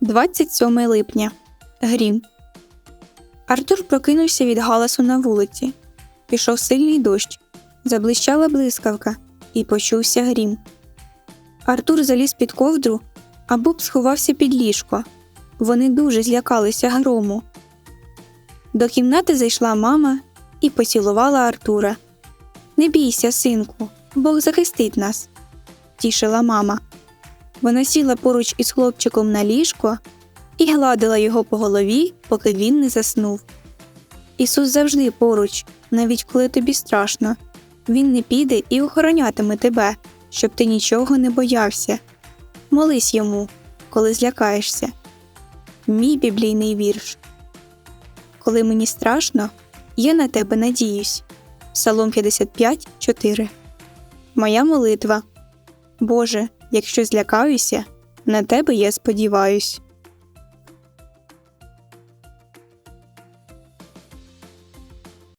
27 липня. Грім. Артур прокинувся від галасу на вулиці. Пішов сильний дощ, заблищала блискавка, і почувся грім. Артур заліз під ковдру, а Боб сховався під ліжко. Вони дуже злякалися грому. До кімнати зайшла мама і поцілувала Артура. Не бійся, синку, Бог захистить нас, тішила мама. Вона сіла поруч із хлопчиком на ліжко і гладила його по голові, поки він не заснув. Ісус завжди поруч, навіть коли тобі страшно. Він не піде і охоронятиме тебе, щоб ти нічого не боявся. Молись йому, коли злякаєшся. Мій біблійний вірш. Коли мені страшно, я на тебе надіюсь. Псалом 55, 4. Моя молитва. Боже, якщо злякаюся, на тебе я сподіваюсь.